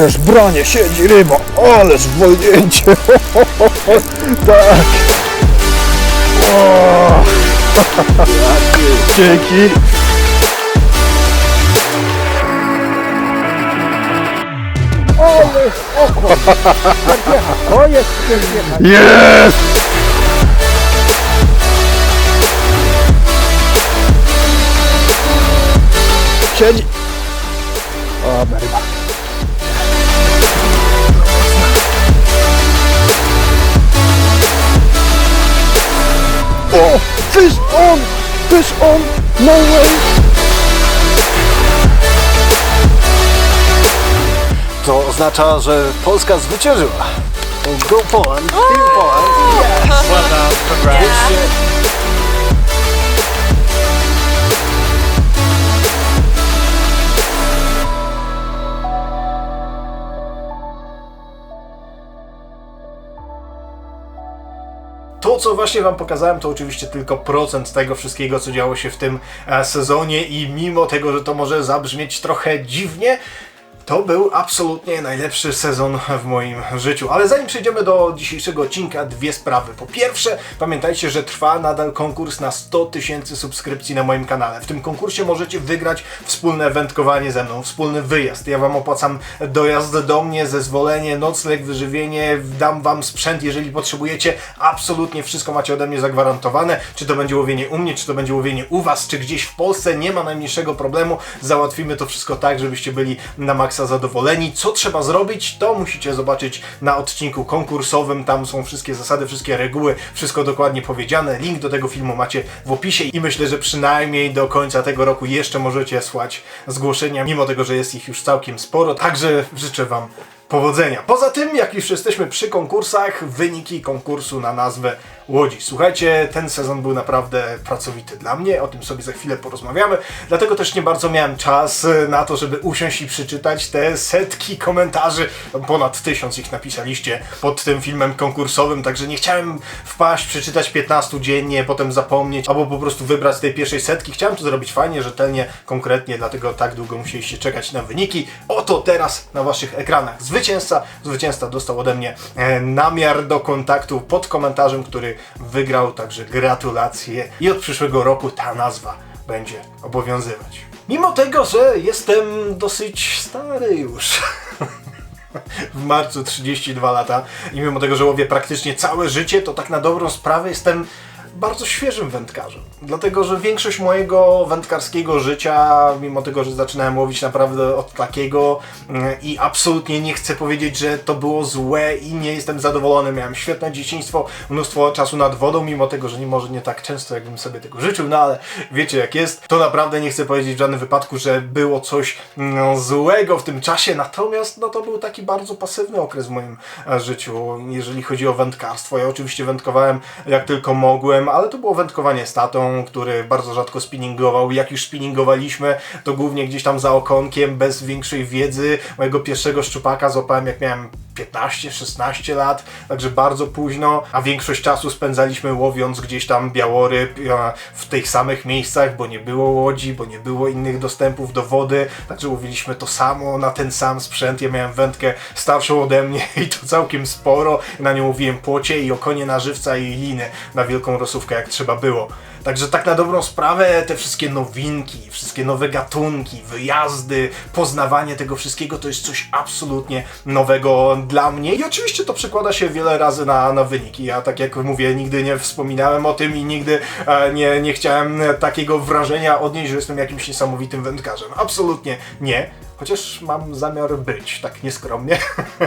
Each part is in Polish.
Ależ branie, siedzi ryba, ależ wolnięcie. tak. O. Dzięki. To jest. Jest! Siedzi. O, ryba. Fish on! Fish on! No way! To oznacza, że Polska zwyciężyła. Go Poland, Team Poland. Well done, congrats. Właśnie Wam pokazałem, to oczywiście tylko procent tego wszystkiego, co działo się w tym e, sezonie i mimo tego, że to może zabrzmieć trochę dziwnie, to był absolutnie najlepszy sezon w moim życiu. Ale zanim przejdziemy do dzisiejszego odcinka, dwie sprawy. Po pierwsze, pamiętajcie, że trwa nadal konkurs na 100 tysięcy subskrypcji na moim kanale. W tym konkursie możecie wygrać wspólne wędkowanie ze mną, wspólny wyjazd. Ja Wam opłacam dojazd do mnie, zezwolenie, nocleg, wyżywienie, dam Wam sprzęt, jeżeli potrzebujecie. Absolutnie wszystko macie ode mnie zagwarantowane. Czy to będzie łowienie u mnie, czy to będzie łowienie u Was, czy gdzieś w Polsce, nie ma najmniejszego problemu. Załatwimy to wszystko tak, żebyście byli na maksa zadowoleni. Co trzeba zrobić, to musicie zobaczyć na odcinku konkursowym. Tam są wszystkie zasady, wszystkie reguły, wszystko dokładnie powiedziane. Link do tego filmu macie w opisie i myślę, że przynajmniej do końca tego roku jeszcze możecie słać zgłoszenia, mimo tego, że jest ich już całkiem sporo. Także życzę Wam powodzenia. Poza tym, jak już jesteśmy przy konkursach, wyniki konkursu na nazwę Łodzi. Słuchajcie, ten sezon był naprawdę pracowity dla mnie, o tym sobie za chwilę porozmawiamy, dlatego też nie bardzo miałem czas e, na to, żeby usiąść i przeczytać te setki komentarzy, ponad tysiąc ich napisaliście pod tym filmem konkursowym, także nie chciałem wpaść, przeczytać 15 dziennie, potem zapomnieć, albo po prostu wybrać z tej pierwszej setki. Chciałem to zrobić fajnie, rzetelnie, konkretnie, dlatego tak długo musieliście czekać na wyniki. Oto teraz na waszych ekranach zwycięzca. Zwycięzca dostał ode mnie e, namiar do kontaktu pod komentarzem, który wygrał, także gratulacje. I od przyszłego roku ta nazwa będzie obowiązywać. Mimo tego, że jestem dosyć stary już. w marcu 32 lata i mimo tego, że łowię praktycznie całe życie, to tak na dobrą sprawę jestem bardzo świeżym wędkarzem. Dlatego, że większość mojego wędkarskiego życia, mimo tego, że zaczynałem łowić naprawdę od takiego mm, i absolutnie nie chcę powiedzieć, że to było złe i nie jestem zadowolony. Miałem świetne dzieciństwo, mnóstwo czasu nad wodą, mimo tego, że nie może nie tak często, jakbym sobie tego życzył, no ale wiecie jak jest. To naprawdę nie chcę powiedzieć w żadnym wypadku, że było coś no, złego w tym czasie, natomiast no, to był taki bardzo pasywny okres w moim e, życiu, jeżeli chodzi o wędkarstwo. Ja oczywiście wędkowałem jak tylko mogłem, ale to było wędkowanie z tatą, który bardzo rzadko spinningował. Jak już spinningowaliśmy, to głównie gdzieś tam za okonkiem, bez większej wiedzy. Mojego pierwszego szczupaka złapałem jak miałem 15-16 lat, także bardzo późno, a większość czasu spędzaliśmy łowiąc gdzieś tam białoryb e, w tych samych miejscach, bo nie było łodzi, bo nie było innych dostępów do wody, także łowiliśmy to samo na ten sam sprzęt. Ja miałem wędkę starszą ode mnie i to całkiem sporo. Na nią łowiłem płocie i okonie na żywca i liny na wielką rosówkę jak trzeba było. Także tak na dobrą sprawę te wszystkie nowinki, wszystkie nowe gatunki, wyjazdy, poznawanie tego wszystkiego to jest coś absolutnie nowego dla mnie i oczywiście to przekłada się wiele razy na, na wyniki. Ja tak jak mówię, nigdy nie wspominałem o tym i nigdy e, nie, nie chciałem takiego wrażenia odnieść, że jestem jakimś niesamowitym wędkarzem. Absolutnie nie. Chociaż mam zamiar być, tak nieskromnie.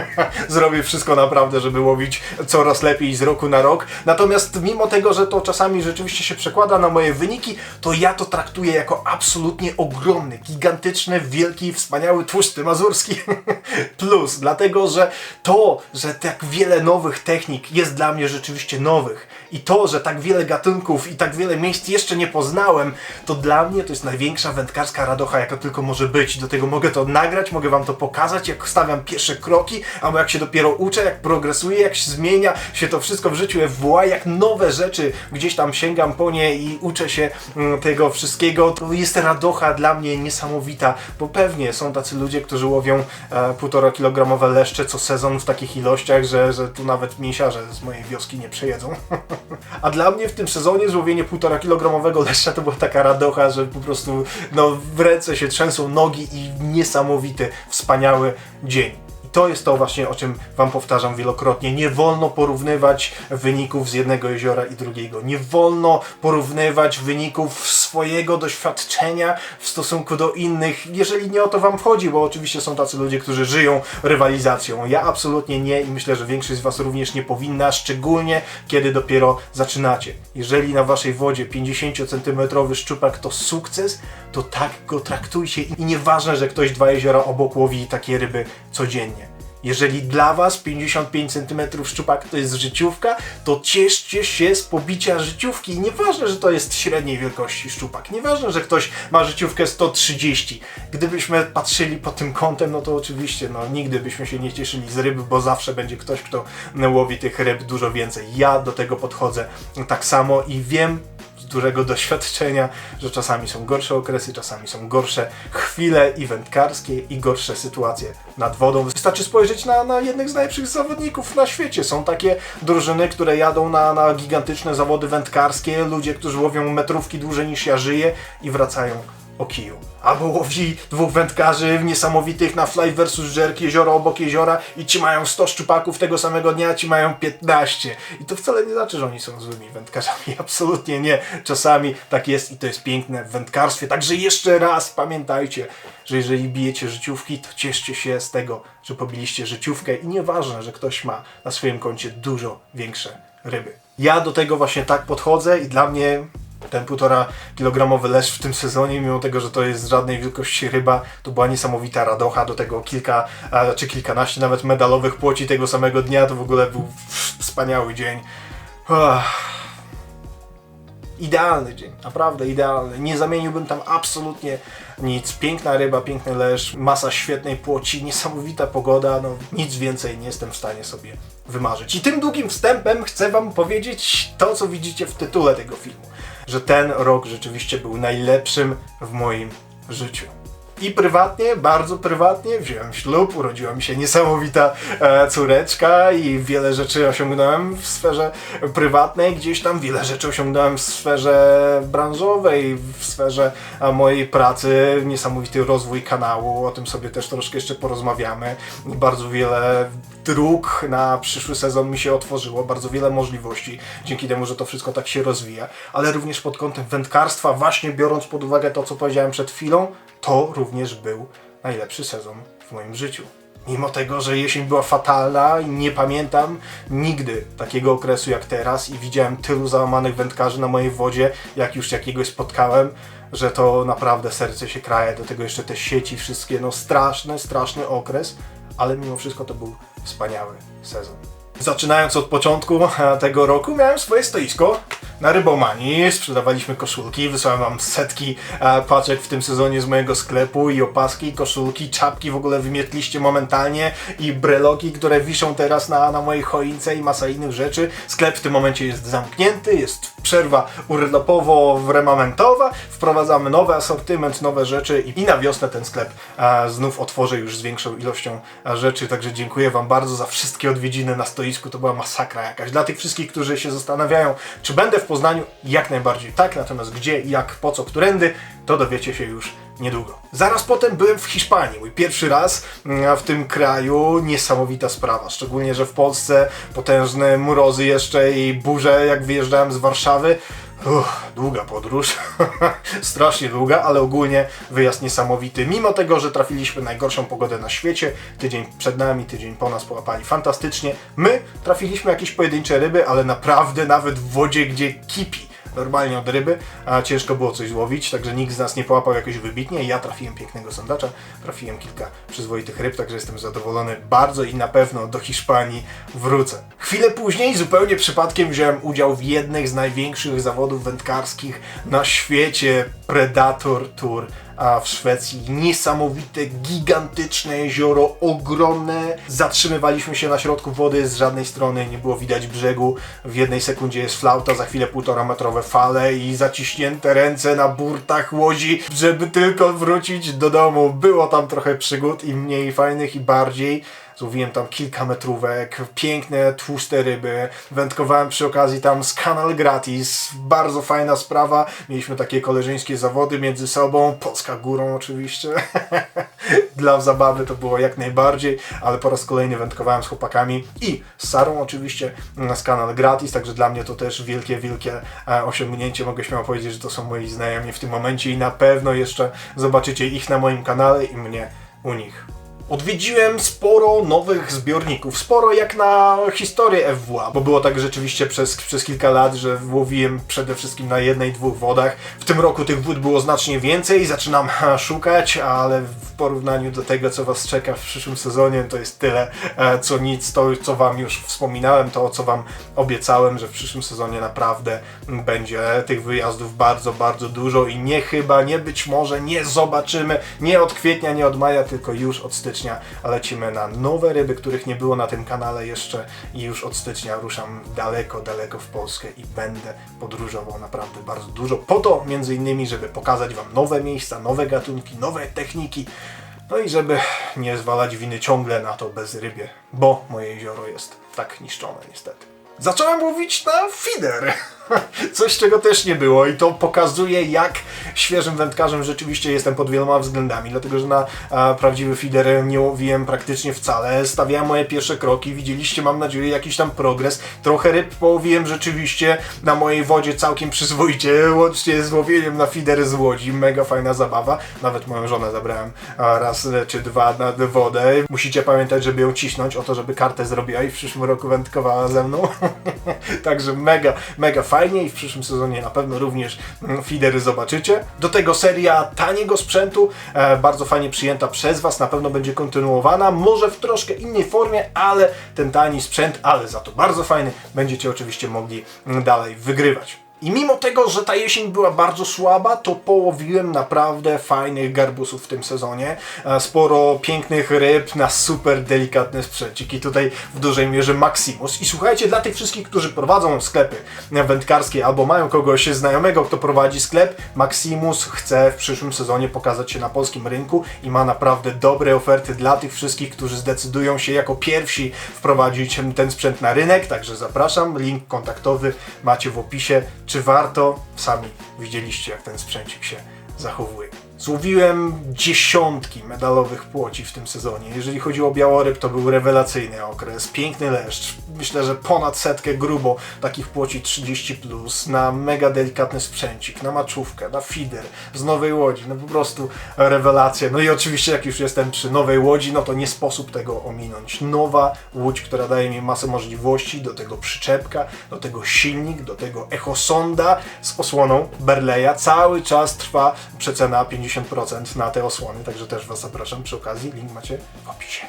Zrobię wszystko naprawdę, żeby łowić coraz lepiej z roku na rok. Natomiast mimo tego, że to czasami rzeczywiście się przekłada na moje wyniki, to ja to traktuję jako absolutnie ogromny, gigantyczny, wielki, wspaniały, tłusty mazurski plus. Dlatego, że to, że tak wiele nowych technik jest dla mnie rzeczywiście nowych i to, że tak wiele gatunków i tak wiele miejsc jeszcze nie poznałem, to dla mnie to jest największa wędkarska radocha, jaka tylko może być. Do tego mogę to nagrać, mogę wam to pokazać, jak stawiam pierwsze kroki, albo jak się dopiero uczę, jak progresuję, jak się zmienia się to wszystko w życiu FWA, jak nowe rzeczy gdzieś tam sięgam po nie i uczę się mm, tego wszystkiego. To jest radocha dla mnie niesamowita, bo pewnie są tacy ludzie, którzy łowią e, półtora kilogramowe leszcze co sezon w takich ilościach, że, że tu nawet mięsiarze z mojej wioski nie przejedzą. A dla mnie w tym sezonie złowienie półtora kilogramowego leszcza to była taka radocha, że po prostu no, w ręce się trzęsą nogi i niesamowity, wspaniały dzień. To jest to właśnie, o czym Wam powtarzam wielokrotnie. Nie wolno porównywać wyników z jednego jeziora i drugiego. Nie wolno porównywać wyników swojego doświadczenia w stosunku do innych, jeżeli nie o to Wam chodzi, bo oczywiście są tacy ludzie, którzy żyją rywalizacją. Ja absolutnie nie i myślę, że większość z Was również nie powinna, szczególnie kiedy dopiero zaczynacie. Jeżeli na Waszej wodzie 50 cm szczupak to sukces, to tak go traktujcie i nieważne, że ktoś dwa jeziora obok łowi takie ryby codziennie. Jeżeli dla Was 55 cm szczupak to jest życiówka, to cieszcie się z pobicia życiówki. I nieważne, że to jest średniej wielkości szczupak. Nieważne, że ktoś ma życiówkę 130. Gdybyśmy patrzyli pod tym kątem, no to oczywiście, no nigdy byśmy się nie cieszyli z ryb, bo zawsze będzie ktoś, kto łowi tych ryb dużo więcej. Ja do tego podchodzę tak samo i wiem dużego doświadczenia, że czasami są gorsze okresy, czasami są gorsze chwile i wędkarskie i gorsze sytuacje nad wodą. Wystarczy spojrzeć na, na jednych z najlepszych zawodników na świecie. Są takie drużyny, które jadą na, na gigantyczne zawody wędkarskie, ludzie, którzy łowią metrówki dłużej niż ja żyję i wracają o kiju. Albo łowi dwóch wędkarzy niesamowitych na fly versus jerk, jezioro obok jeziora i ci mają 100 szczupaków tego samego dnia, ci mają 15. I to wcale nie znaczy, że oni są złymi wędkarzami. Absolutnie nie. Czasami tak jest i to jest piękne w wędkarstwie. Także jeszcze raz pamiętajcie, że jeżeli bijecie życiówki, to cieszcie się z tego, że pobiliście życiówkę i nieważne, że ktoś ma na swoim koncie dużo większe ryby. Ja do tego właśnie tak podchodzę i dla mnie ten półtora kilogramowy leszcz w tym sezonie, mimo tego, że to jest żadnej wielkości ryba, to była niesamowita radocha, do tego kilka, czy kilkanaście nawet medalowych płoci tego samego dnia, to w ogóle był wspaniały dzień. Idealny dzień, naprawdę idealny. Nie zamieniłbym tam absolutnie nic. Piękna ryba, piękny leszcz, masa świetnej płoci, niesamowita pogoda, no nic więcej nie jestem w stanie sobie wymarzyć. I tym długim wstępem chcę Wam powiedzieć to, co widzicie w tytule tego filmu. Że ten rok rzeczywiście był najlepszym w moim życiu. I prywatnie, bardzo prywatnie, wziąłem ślub, urodziła mi się niesamowita e, córeczka i wiele rzeczy osiągnąłem w sferze prywatnej, gdzieś tam wiele rzeczy osiągnąłem w sferze branżowej, w sferze e, mojej pracy, niesamowity rozwój kanału, o tym sobie też troszkę jeszcze porozmawiamy. Bardzo wiele dróg na przyszły sezon mi się otworzyło, bardzo wiele możliwości, dzięki temu, że to wszystko tak się rozwija, ale również pod kątem wędkarstwa, właśnie biorąc pod uwagę to, co powiedziałem przed chwilą, to również był najlepszy sezon w moim życiu. Mimo tego, że jesień była fatalna i nie pamiętam nigdy takiego okresu jak teraz i widziałem tylu załamanych wędkarzy na mojej wodzie, jak już jakiegoś spotkałem, że to naprawdę serce się kraje. Do tego jeszcze te sieci wszystkie, no straszny, straszny okres, ale mimo wszystko to był wspaniały sezon. Zaczynając od początku tego roku miałem swoje stoisko na Rybomanii, sprzedawaliśmy koszulki, wysłałem wam setki e, paczek w tym sezonie z mojego sklepu i opaski, koszulki, czapki w ogóle wymietliście momentalnie i breloki, które wiszą teraz na, na mojej choince i masa innych rzeczy. Sklep w tym momencie jest zamknięty, jest przerwa urlopowo-remamentowa, wprowadzamy nowy asortyment, nowe rzeczy i, i na wiosnę ten sklep e, znów otworzę już z większą ilością e, rzeczy, także dziękuję wam bardzo za wszystkie odwiedziny na stoisku, to była masakra jakaś. Dla tych wszystkich, którzy się zastanawiają, czy będę w Poznaniu, jak najbardziej tak, natomiast gdzie, jak, po co, którędy, to dowiecie się już niedługo. Zaraz potem byłem w Hiszpanii, mój pierwszy raz mm, w tym kraju, niesamowita sprawa, szczególnie, że w Polsce potężne mrozy jeszcze i burze, jak wyjeżdżałem z Warszawy, Długa podróż, strasznie długa, ale ogólnie wyjazd niesamowity. Mimo tego, że trafiliśmy najgorszą pogodę na świecie, tydzień przed nami, tydzień po nas połapali fantastycznie. My trafiliśmy jakieś pojedyncze ryby, ale naprawdę nawet w wodzie, gdzie kipi normalnie od ryby, a ciężko było coś złowić, także nikt z nas nie połapał jakoś wybitnie. Ja trafiłem pięknego sondacza, trafiłem kilka przyzwoitych ryb, także jestem zadowolony bardzo i na pewno do Hiszpanii wrócę. Chwilę później, zupełnie przypadkiem, wziąłem udział w jednych z największych zawodów wędkarskich na świecie Predator Tour a w Szwecji. Niesamowite, gigantyczne jezioro, ogromne. Zatrzymywaliśmy się na środku wody, z żadnej strony nie było widać brzegu. W jednej sekundzie jest flauta, za chwilę półtora metrowe fale i zaciśnięte ręce na burtach łodzi, żeby tylko wrócić do domu. Było tam trochę przygód i mniej fajnych i bardziej. Złowiłem tam kilka metrówek, piękne, tłuste ryby. Wędkowałem przy okazji tam z kanal gratis. Bardzo fajna sprawa. Mieliśmy takie koleżeńskie zawody między sobą. Polska górą oczywiście. Dla zabawy to było jak najbardziej, ale po raz kolejny wędkowałem z chłopakami i z Sarą oczywiście z kanal gratis, także dla mnie to też wielkie, wielkie e, osiągnięcie. Mogę śmiało powiedzieć, że to są moi znajomi w tym momencie i na pewno jeszcze zobaczycie ich na moim kanale i mnie u nich. Odwiedziłem sporo nowych zbiorników, sporo jak na historię FWA, bo było tak rzeczywiście przez, przez kilka lat, że łowiłem przede wszystkim na jednej, dwóch wodach. W tym roku tych wód było znacznie więcej, zaczynam szukać, ale w porównaniu do tego, co Was czeka w przyszłym sezonie, to jest tyle, e, co nic, to co Wam już wspominałem, to co Wam obiecałem, że w przyszłym sezonie naprawdę będzie tych wyjazdów bardzo, bardzo dużo i nie chyba, nie być może, nie zobaczymy, nie od kwietnia, nie od maja, tylko już od stycznia a lecimy na nowe ryby, których nie było na tym kanale jeszcze i już od stycznia ruszam daleko, daleko w Polskę i będę podróżował naprawdę bardzo dużo. Po to między innymi, żeby pokazać Wam nowe miejsca, nowe gatunki, nowe techniki, no i żeby nie zwalać winy ciągle na to bezrybie, bo moje jezioro jest tak niszczone niestety. Zacząłem łowić na feeder. Coś, czego też nie było i to pokazuje, jak świeżym wędkarzem rzeczywiście jestem pod wieloma względami, dlatego że na a, prawdziwy feeder nie łowiłem praktycznie wcale. Stawiałem moje pierwsze kroki, widzieliście, mam nadzieję, jakiś tam progres. Trochę ryb połowiłem rzeczywiście na mojej wodzie całkiem przyzwoicie, łącznie z łowieniem na feeder z łodzi. Mega fajna zabawa. Nawet moją żonę zabrałem raz czy dwa na wodę. Musicie pamiętać, żeby ją cisnąć o to, żeby kartę zrobiła i w przyszłym roku wędkowała ze mną. Także mega, mega fajnie i w przyszłym sezonie na pewno również mm, feedery zobaczycie. Do tego seria taniego sprzętu, e, bardzo fajnie przyjęta przez Was, na pewno będzie kontynuowana, może w troszkę innej formie, ale ten tani sprzęt, ale za to bardzo fajny, będziecie oczywiście mogli mm, dalej wygrywać. I mimo tego, że ta jesień była bardzo słaba, to połowiłem naprawdę fajnych garbusów w tym sezonie. E, Sporo pięknych ryb na super delikatne sprzęciki. Tutaj w dużej mierze Maximus. I słuchajcie, dla tych wszystkich, którzy prowadzą sklepy wędkarskie albo mają kogoś znajomego, kto prowadzi sklep, Maximus chce w przyszłym sezonie pokazać się na polskim rynku i ma naprawdę dobre oferty dla tych wszystkich, którzy zdecydują się jako pierwsi wprowadzić ten sprzęt na rynek. Także zapraszam, link kontaktowy macie w opisie. Czy warto? Sami widzieliście, jak ten sprzęcik się zachowuje. Złowiłem dziesiątki medalowych płoci w tym sezonie. Jeżeli chodzi o białoryb, to był rewelacyjny okres. Piękny leszcz. Myślę, że ponad setkę grubo takich płoci 30 plus na mega delikatny sprzęcik, na maczówkę, na feeder z nowej łodzi. No po prostu rewelacja. No i oczywiście, jak już jestem przy nowej łodzi, no to nie sposób tego ominąć. Nowa łódź, która daje mi masę możliwości, do tego przyczepka, do tego silnik, do tego echosonda z osłoną Berleya. Cały czas trwa przecena 50% na te osłony, także też Was zapraszam przy okazji. Link macie w opisie.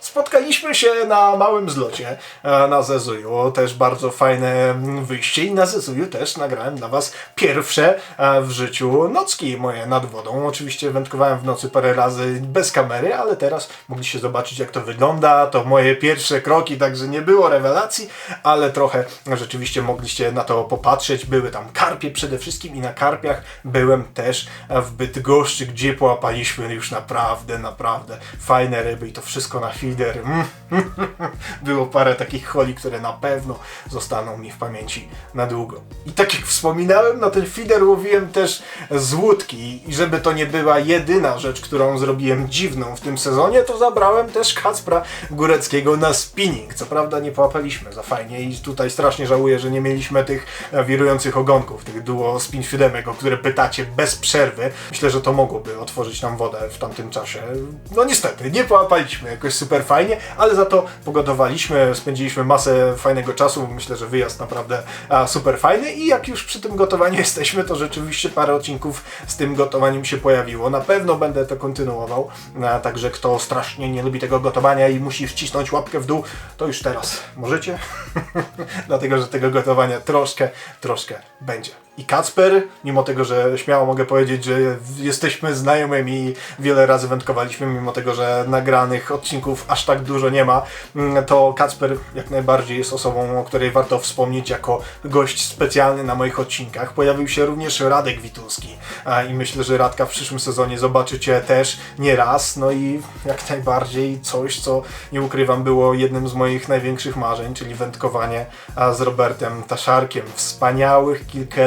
Spotkaliśmy się na małym zlocie e, na Zezuju. Też bardzo fajne wyjście i na Zezuju też nagrałem dla Was pierwsze e, w życiu nocki moje nad wodą. Oczywiście wędkowałem w nocy parę razy bez kamery, ale teraz mogliście zobaczyć jak to wygląda. To moje pierwsze kroki, także nie było rewelacji, ale trochę rzeczywiście mogliście na to popatrzeć. Były tam karpie przede wszystkim i na karpiach byłem też w Bydgoszczy, gdzie połapaliśmy już naprawdę, naprawdę fajne ryby i to wszystko na feeder. Mm. Było parę takich holi, które na pewno zostaną mi w pamięci na długo. I tak jak wspominałem, na ten feeder łowiłem też z łódki i żeby to nie była jedyna rzecz, którą zrobiłem dziwną w tym sezonie, to zabrałem też Kacpra Góreckiego na spinning. Co prawda nie połapaliśmy za fajnie i tutaj strasznie żałuję, że nie mieliśmy tych wirujących ogonków, tych duo spin siódemek, o które pytacie bez przerwy. Myślę, że to mogłoby otworzyć nam wodę w tamtym czasie. No niestety, nie połapaliśmy jakoś super fajnie, ale za to pogodowaliśmy, spędziliśmy masę fajnego czasu. Myślę, że wyjazd naprawdę a, super fajny i jak już przy tym gotowaniu jesteśmy, to rzeczywiście parę odcinków z tym gotowaniem się pojawiło. Na pewno będę to kontynuował, a, także kto strasznie nie lubi tego gotowania i musi wcisnąć łapkę w dół, to już teraz możecie, dlatego że tego gotowania troszkę, troszkę będzie. I Kacper, mimo tego, że śmiało mogę powiedzieć, że jesteśmy znajomymi i wiele razy wędkowaliśmy, mimo tego, że nagranych odcinków aż tak dużo nie ma, mm, to Kacper jak najbardziej jest osobą, o której warto wspomnieć jako gość specjalny na moich odcinkach. Pojawił się również Radek Witulski i myślę, że Radka w przyszłym sezonie zobaczycie też nie raz, no i jak najbardziej coś, co nie ukrywam było jednym z moich największych marzeń, czyli wędkowanie z Robertem Taszarkiem. Wspaniałych kilka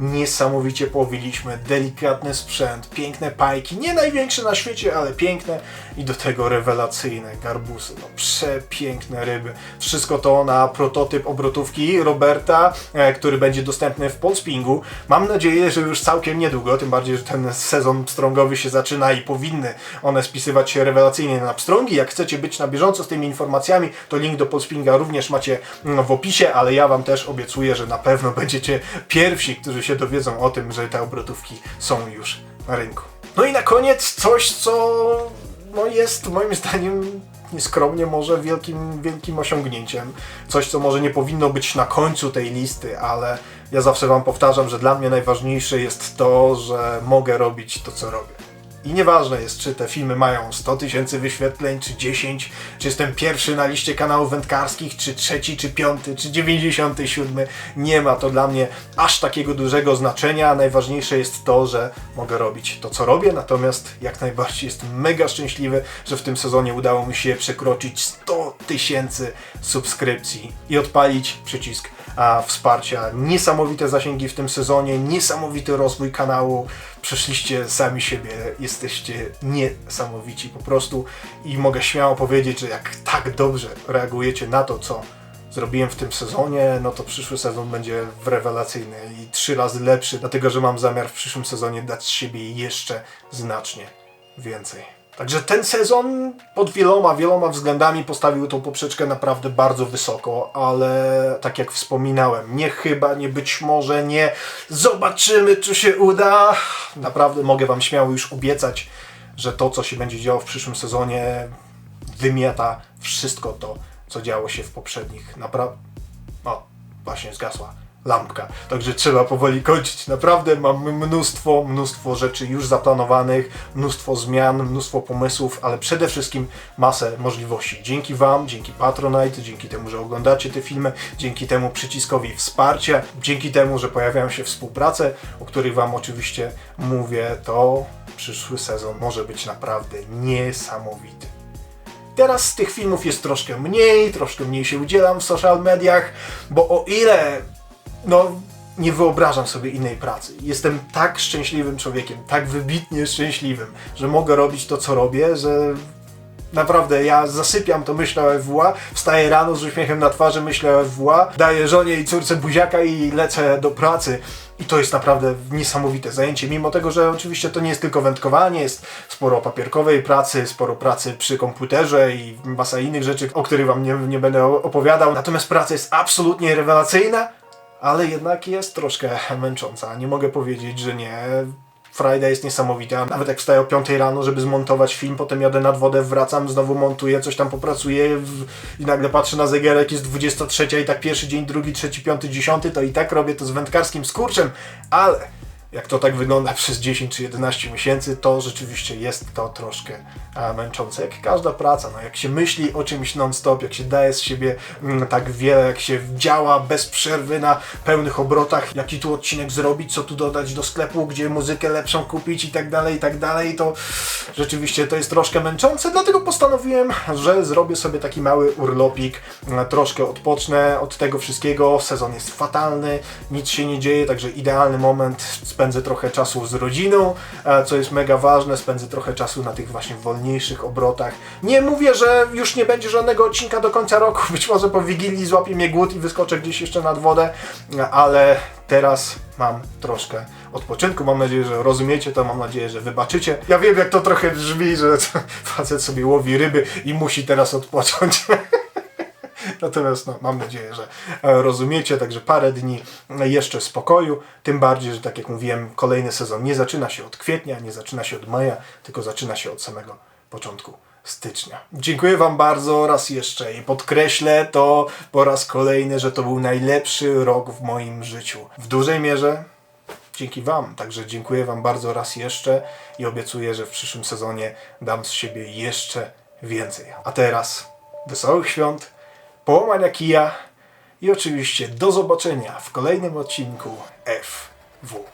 niesamowicie połowiliśmy, delikatny sprzęt, piękne pajki, nie największe na świecie, ale piękne i do tego rewelacyjne garbusy, no przepiękne ryby. Wszystko to na prototyp obrotówki Roberta, e, który będzie dostępny w Polspingu. Mam nadzieję, że już całkiem niedługo, tym bardziej, że ten sezon pstrągowy się zaczyna i powinny one spisywać się rewelacyjnie na pstrągi. Jak chcecie być na bieżąco z tymi informacjami, to link do Polspinga również macie mm, w opisie, ale ja Wam też obiecuję, że na pewno będziecie pierwsi, którzy się dowiedzą o tym, że te obrotówki są już na rynku. No i na koniec coś, co no jest moim zdaniem nieskromnie może wielkim, wielkim osiągnięciem. Coś, co może nie powinno być na końcu tej listy, ale ja zawsze Wam powtarzam, że dla mnie najważniejsze jest to, że mogę robić to, co robię. I nieważne jest, czy te filmy mają 100 tysięcy wyświetleń, czy 10, czy jestem pierwszy na liście kanałów wędkarskich, czy trzeci, czy piąty, czy 97. Nie ma to dla mnie aż takiego dużego znaczenia. Najważniejsze jest to, że mogę robić to, co robię. Natomiast jak najbardziej jestem mega szczęśliwy, że w tym sezonie udało mi się przekroczyć 100 tysięcy subskrypcji i odpalić przycisk wsparcia. Niesamowite zasięgi w tym sezonie, niesamowity rozwój kanału. Przeszliście sami siebie, jesteście niesamowici po prostu i mogę śmiało powiedzieć, że jak tak dobrze reagujecie na to, co zrobiłem w tym sezonie, no to przyszły sezon będzie rewelacyjny i trzy razy lepszy, dlatego że mam zamiar w przyszłym sezonie dać siebie jeszcze znacznie więcej. Także ten sezon pod wieloma, wieloma względami postawił tą poprzeczkę naprawdę bardzo wysoko, ale tak jak wspominałem, nie chyba, nie być może, nie zobaczymy, czy się uda. Naprawdę mogę Wam śmiało już obiecać, że to, co się będzie działo w przyszłym sezonie, wymiata wszystko to, co działo się w poprzednich. Naprawdę. O, właśnie zgasła lampka. Także trzeba powoli kończyć. Naprawdę mam mnóstwo, mnóstwo rzeczy już zaplanowanych, mnóstwo zmian, mnóstwo pomysłów, ale przede wszystkim masę możliwości. Dzięki Wam, dzięki Patronite, dzięki temu, że oglądacie te filmy, dzięki temu przyciskowi wsparcia, dzięki temu, że pojawiają się współprace, o których Wam oczywiście mówię, to przyszły sezon może być naprawdę niesamowity. Teraz z tych filmów jest troszkę mniej, troszkę mniej się udzielam w social mediach, bo o ile no nie wyobrażam sobie innej pracy. Jestem tak szczęśliwym człowiekiem, tak wybitnie szczęśliwym, że mogę robić to, co robię, że naprawdę ja zasypiam, to myślę o FWA, wstaję rano z uśmiechem na twarzy, myślę o FWA, daję żonie i córce buziaka i lecę do pracy. I to jest naprawdę niesamowite zajęcie, mimo tego, że oczywiście to nie jest tylko wędkowanie, jest sporo papierkowej pracy, sporo pracy przy komputerze i masa innych rzeczy, o których Wam nie, nie będę opowiadał. Natomiast praca jest absolutnie rewelacyjna, ale jednak jest troszkę męcząca. Nie mogę powiedzieć, że nie. Friday jest niesamowita. Nawet jak wstaję o 5 rano, żeby zmontować film, potem jadę nad wodę, wracam, znowu montuję, coś tam popracuję w... i nagle patrzę na zegarek, jest 23 i tak pierwszy dzień, drugi, trzeci, piąty, dziesiąty, to i tak robię to z wędkarskim skurczem, ale jak to tak wygląda przez 10 czy 11 miesięcy, to rzeczywiście jest to troszkę a, męczące. Jak każda praca, no, jak się myśli o czymś non-stop, jak się daje z siebie mm, tak wiele, jak się działa bez przerwy na pełnych obrotach, jaki tu odcinek zrobić, co tu dodać do sklepu, gdzie muzykę lepszą kupić i tak dalej, i tak dalej, to rzeczywiście to jest troszkę męczące, dlatego postanowiłem, że zrobię sobie taki mały urlopik, mm, troszkę odpocznę od tego wszystkiego, sezon jest fatalny, nic się nie dzieje, także idealny moment, spędzę trochę czasu z rodziną, e, co jest mega ważne, spędzę trochę czasu na tych właśnie wolniejszych obrotach. Nie mówię, że już nie będzie żadnego odcinka do końca roku, być może po Wigilii złapie mnie głód i wyskoczę gdzieś jeszcze nad wodę, ale teraz mam troszkę odpoczynku. Mam nadzieję, że rozumiecie to, mam nadzieję, że wybaczycie. Ja wiem, jak to trochę brzmi, że facet sobie łowi ryby i musi teraz odpocząć. Natomiast no, mam nadzieję, że e, rozumiecie, także parę dni jeszcze spokoju, tym bardziej, że tak jak mówiłem, kolejny sezon nie zaczyna się od kwietnia, nie zaczyna się od maja, tylko zaczyna się od samego początku stycznia. Dziękuję Wam bardzo raz jeszcze i podkreślę to po raz kolejny, że to był najlepszy rok w moim życiu. W dużej mierze dzięki Wam. Także dziękuję Wam bardzo raz jeszcze i obiecuję, że w przyszłym sezonie dam z siebie jeszcze więcej. A teraz wesołych świąt, połamania kija i oczywiście do zobaczenia w kolejnym odcinku FW.